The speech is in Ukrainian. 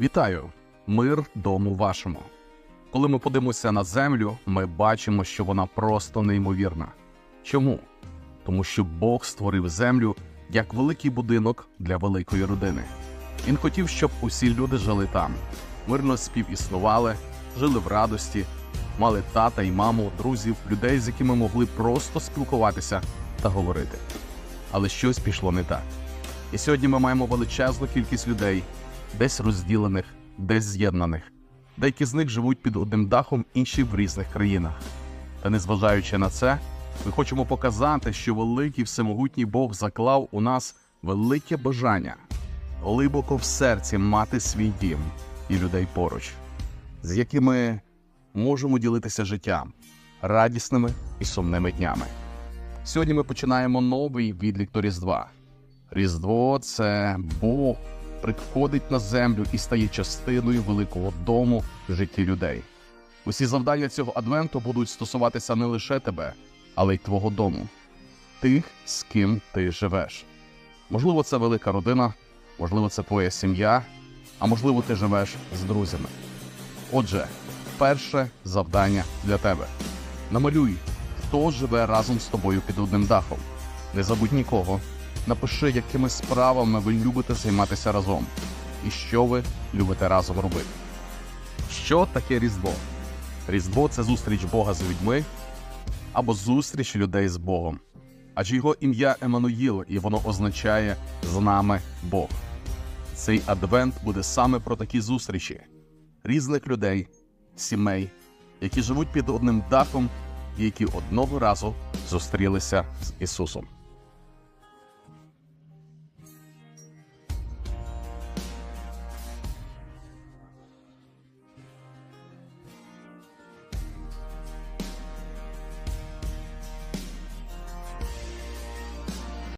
Вітаю! Мир дому вашому. Коли ми подивимося на землю, ми бачимо, що вона просто неймовірна. Чому? Тому що Бог створив землю як великий будинок для великої родини. Він хотів, щоб усі люди жили там, мирно співіснували, жили в радості, мали тата і маму, друзів, людей, з якими могли просто спілкуватися та говорити. Але щось пішло не так. І сьогодні ми маємо величезну кількість людей, десь розділених, десь з'єднаних. Деякі з них живуть під одним дахом, інші в різних країнах. Та незважаючи на це, ми хочемо показати, що великий всемогутній Бог заклав у нас велике бажання глибоко в серці мати свій дім і людей поруч, з якими можемо ділитися життям, радісними і сумними днями. Сьогодні ми починаємо новий відлік до Різдва. Різдво це Бог приходить на землю і стає частиною великого дому в житті людей. Усі завдання цього адвенту будуть стосуватися не лише тебе, але й твого дому, тих, з ким ти живеш. Можливо, це велика родина, можливо, це твоя сім'я, а можливо, ти живеш з друзями. Отже, перше завдання для тебе: намалюй, хто живе разом з тобою під одним дахом. Не забудь нікого. Напиши, якими справами ви любите займатися разом, і що ви любите разом робити. Що таке Різдво? Різдво це зустріч Бога з людьми або зустріч людей з Богом. Адже його ім'я Еммануїл, і воно означає з нами Бог. Цей адвент буде саме про такі зустрічі різних людей, сімей, які живуть під одним дахом і які одного разу зустрілися з Ісусом.